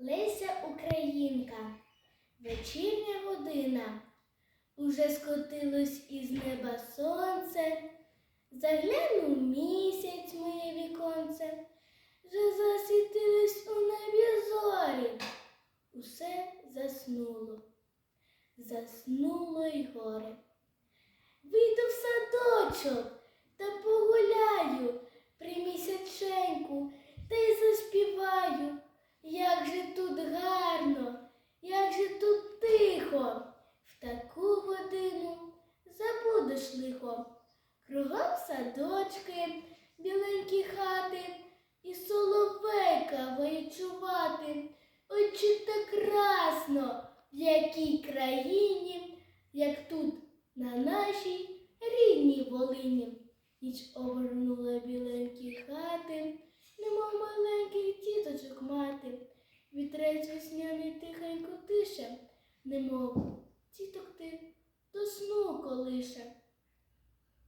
Леся Українка, вечірня година, уже скотилось із неба сонце, заглянув місяць моє віконце, вже засвітились у небі зорі, усе заснуло, заснуло й горе. Кругом садочки, біленькі хати, і соловейка вичувати. Ой, чи так красно, в якій країні, як тут, на нашій рідній Волині. Ніч обернула біленькі хати, немов маленьких діточок мати. Вітрець весняний тихенько тише, немов діток ти до сну колише.